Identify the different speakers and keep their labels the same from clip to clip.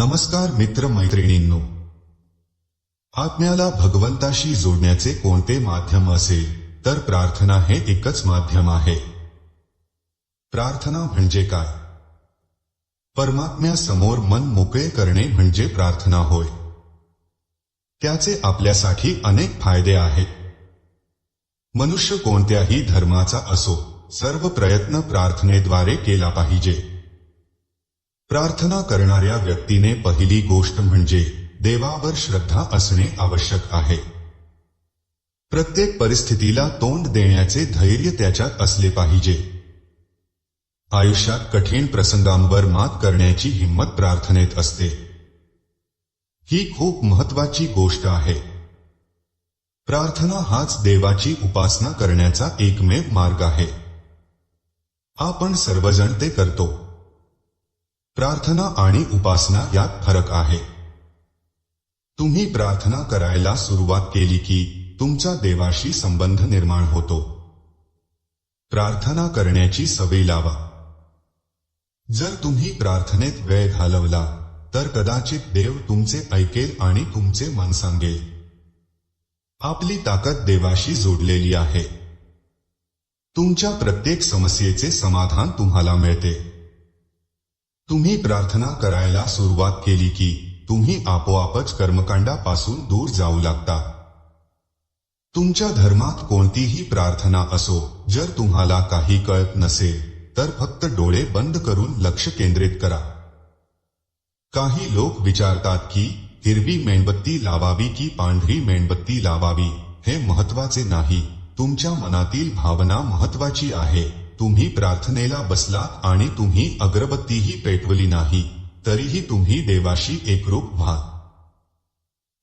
Speaker 1: नमस्कार मित्र मैत्रिणींनो आत्म्याला भगवंताशी जोडण्याचे कोणते माध्यम असेल तर प्रार्थना हे एकच माध्यम आहे. प्रार्थना म्हणजे काय? परमात्म्यासमोर मन मोकळे करणे म्हणजे प्रार्थना होय. त्याचे आपल्यासाठी अनेक फायदे आहेत. मनुष्य कोणत्याही धर्माचा असो सर्व प्रयत्न प्रार्थनेद्वारे केला पाहिजे. प्रार्थना करणाऱ्या व्यक्तीने पहिली गोष्ट म्हणजे देवावर श्रद्धा असणे आवश्यक आहे. प्रत्येक परिस्थितीला तोंड देण्याचे धैर्य त्याच्यात असले पाहिजे. आयुष्यात कठीण प्रसंगांवर मात करण्याची हिंमत प्रार्थनेत असते. ही खूप महत्वाची गोष्ट आहे. प्रार्थना हाच देवाची उपासना करण्याचा एकमेव मार्ग आहे. आपण सर्वजण ते करतो. प्रार्थना आणि उपासना यात फरक आहे. तुम्ही प्रार्थना करायला सुरुवात केली की तुमचा देवाशी संबंध निर्माण होतो. प्रार्थना करण्याची सवय लावा. जर तुम्ही प्रार्थनेत वेळ घालवला तर कदाचित देव तुमचे ऐकेल आणि तुमचे मन सांगेल. आपली ताकद देवाशी जोडलेली आहे. तुमच्या प्रत्येक समस्येचे समाधान तुम्हाला मिळते. तुम्ही प्रार्थना करायला सुरुवात केली की तुम्ही आपोआपच कर्मकांडापासून दूर जाऊ लागता. तुमच्या धर्मात कोणतीही प्रार्थना असो जर तुम्हाला काही कळत नसेल तर फक्त डोळे बंद करून लक्ष केंद्रित करा. काही लोक विचारतात की हिरवी मेणबत्ती लावावी की पांढरी मेणबत्ती लावावी हे महत्त्वाचे नाही तुमच्या मनातील भावना महत्वाची आहे. तुम्ही प्रार्थनेला बसलात आणि तुम्ही अगरबत्तीही पेटवली नाही तरीही तुम्ही देवाशी एकरूप व्हा.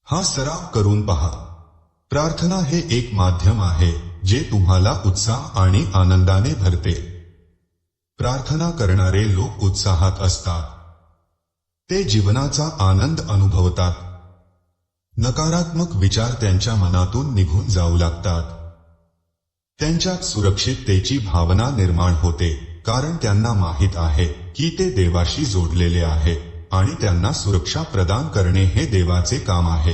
Speaker 1: हा सराव करून पहा. प्रार्थना हे एक माध्यम आहे जे तुम्हाला उत्साह आणि आनंदाने भरते. प्रार्थना करणारे लोक उत्साहात असतात. ते जीवनाचा आनंद अनुभवतात. नकारात्मक विचार त्यांच्या मनातून निघून जाऊ लागतात. त्यांच्यात सुरक्षिततेची भावना निर्माण होते कारण त्यांना माहीत आहे की ते देवाशी जोडलेले आहे आणि त्यांना सुरक्षा प्रदान करणे हे देवाचे काम आहे.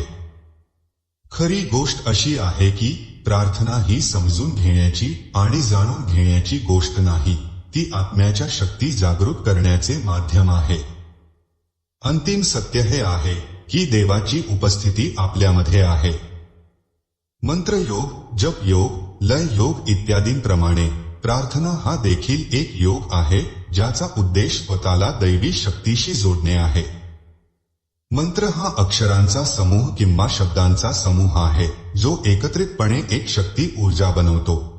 Speaker 1: खरी गोष्ट अशी आहे की प्रार्थना ही समजून घेण्याची आणि जाणून घेण्याची गोष्ट नाही ती आत्म्याच्या शक्ती जागृत करण्याचे माध्यम आहे. अंतिम सत्य हे आहे की देवाची उपस्थिती आपल्यामध्ये आहे. मंत्रयोग जप योग लय योग इत्यादींप्रमाणे प्रार्थना हा देखील एक योग आहे ज्याचा उद्देश स्वतःला दैवी शक्तीशी जोडणे आहे. मंत्र हा अक्षरांचा समूह किंवा शब्दांचा समूह आहे जो एकत्रितपणे एक शक्ती ऊर्जा बनवतो.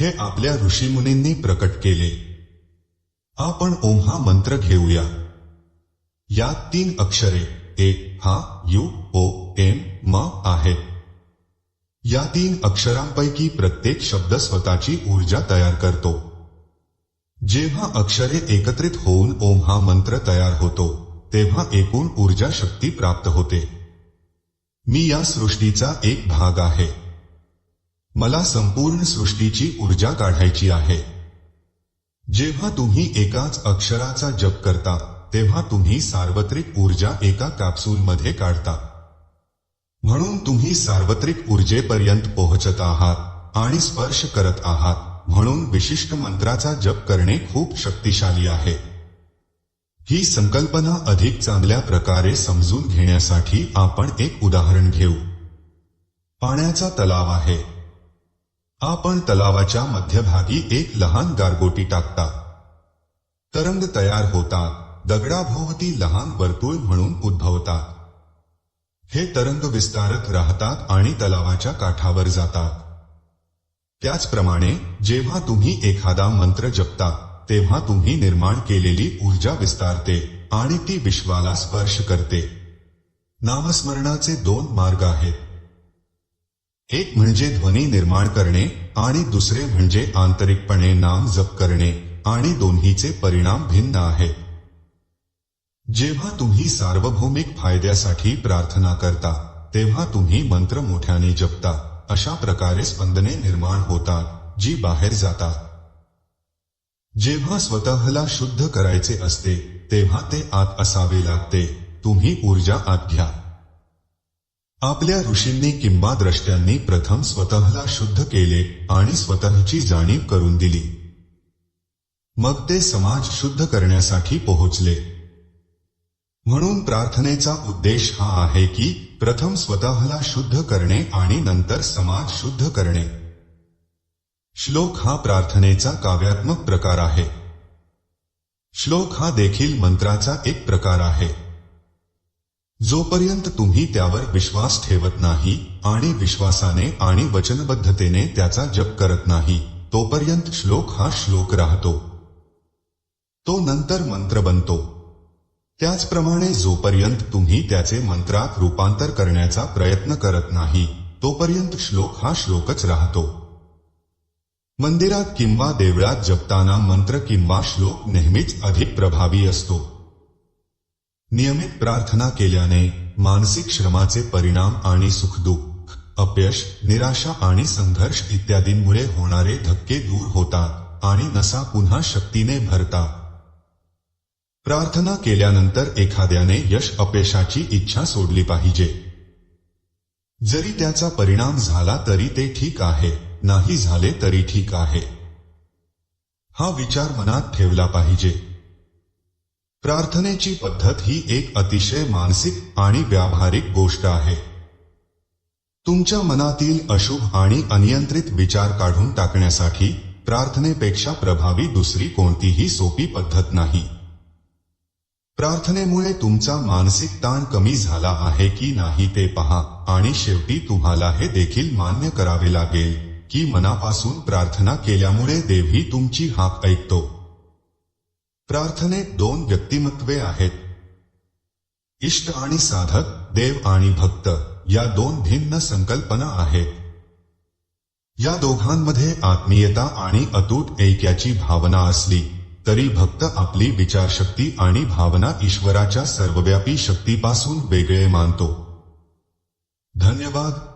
Speaker 1: हे आपल्या ऋषीमुनींनी प्रकट केले. आपण ओम हा मंत्र घेऊया. यात तीन अक्षरे ए हा यू ओ एम म आहेत. या तीन अक्षरांपैकी प्रत्येक शब्द स्वतःची ऊर्जा तयार करतो. जेव्हा अक्षरे एकत्रित होऊन ओम हा मंत्र तयार होतो तेव्हा एकूण ऊर्जा शक्ती प्राप्त होते. मी या सृष्टीचा एक भाग आहे. मला संपूर्ण सृष्टीची ऊर्जा काढायची आहे. जेव्हा तुम्ही एकाच अक्षराचा जप करता तेव्हा तुम्ही सार्वत्रिक ऊर्जा एका कॅप्सूलमध्ये काढता. म्हणून तुम्ही सार्वत्रिक ऊर्जेपर्यंत पोहोचत आहात आणि स्पर्श करत आहात. म्हणून विशिष्ट मंत्राचा जप करणे खूप शक्तिशाली आहे. ही संकल्पना अधिक चांगल्या प्रकारे समजून घेण्यासाठी आपण एक उदाहरण घेऊ. पाण्याचा तलाव आहे. आपण तलावाच्या मध्यभागी एक लहान गारगोटी टाकता. तरंग तयार होतात. दगडाभोवती लहान वर्तुळ म्हणून उद्भवतात. हे तरंग विस्तारत राहतात आणि तलावाच्या काठावर जातात. त्याचप्रमाणे जेव्हा तुम्ही एखादा मंत्र जपता तेव्हा तुम्ही निर्माण केलेली ऊर्जा विस्तारते आणि ती विश्वाला स्पर्श करते. नामस्मरणाचे दोन मार्ग आहेत. एक म्हणजे ध्वनी निर्माण करणे आणि दुसरे म्हणजे आंतरिकपणे नाम जप करणे आणि दोन्हीचे परिणाम भिन्न आहेत. जेव्हा तुम्ही सार्वभौमिक फायद्यासाठी प्रार्थना करता, तेव्हा तुम्ही मंत्र मोठ्याने जपता. अशा प्रकारे स्पंदने निर्माण होतात, जी बाहेर जातात. जेव्हा स्वतःला शुद्ध करायचे असते, तेव्हा ते आत असावे लागते. तुम्ही ऊर्जा आत घ्या. आपल्या ऋषींनी किंवा द्रष्ट्यांनी प्रथम स्वतःला शुद्ध केले आणि स्वतःची जाणीव करून दिली. मग ते समाज शुद्ध करण्यासाठी पोहोचले. म्हणून प्रार्थनेचा उद्देश हा आहे की प्रथम स्वतःला शुद्ध करणे आणि नंतर समाज शुद्ध करणे. श्लोक हा प्रार्थनेचा काव्यात्मक प्रकार आहे. श्लोक हा देखील मंत्राचा एक प्रकार आहे. जोपर्यंत तुम्ही त्यावर विश्वास ठेवत नाही आणि विश्वासाने आणि वचनबद्धतेने त्याचा जप करत नाही तोपर्यंत श्लोक हा श्लोक राहतो. तो नंतर मंत्र बनतो. त्याचप्रमाणे जोपर्यंत तुम्ही त्याचे मंत्रात रूपांतर करण्याचा प्रयत्न करत नाही तोपर्यंत श्लोक हा श्लोकच राहतो. मंदिरात किंवा देवळात जपताना मंत्र किंवा श्लोक नेहमीच अधिक प्रभावी असतो. नियमित प्रार्थना केल्याने मानसिक श्रमाचे परिणाम आणि सुखदुःख अपयश निराशा आणि संघर्ष इत्यादींमुळे होणारे धक्के दूर होतात आणि नसा पुन्हा शक्तीने भरतात. प्रार्थना केल्यानंतर एखाद्याने यश अपयशाची इच्छा सोडली पाहिजे. जरी त्याचा परिणाम झाला तरी ते ठीक आहे नाही झाले तरी ठीक आहे. हा विचार मनात ठेवला पाहिजे. प्रार्थनेची पद्धत ही एक अतिशय मानसिक आणि व्यावहारिक गोष्ट आहे. तुमच्या मनातील अशुभ आणि अनियंत्रित विचार काढून टाकण्यासाठी प्रार्थनेपेक्षा प्रभावी दुसरी कोणतीही सोपी पद्धत नाही. प्रार्थनेमुळे तुमचा मानसिक ताण कमी झाला आहे की नाही ते पहा. आणि शेवटी तुम्हाला हे देखील मान्य करावे लागेल की मनापासून प्रार्थना केल्यामुळे देवही तुमची हाक ऐकतो. प्रार्थनेत दोन व्यक्तिमत्वे आहेत. इष्ट आणि साधक देव आणि भक्त या दोन भिन्न संकल्पना आहेत. या दोघांमध्ये आत्मीयता आणि अतूट ऐक्याची भावना असली तरी भक्त आपली विचारशक्ती आणि भावना ईश्वराच्या सर्वव्यापी शक्तीपासून वेगळे मानतो. धन्यवाद.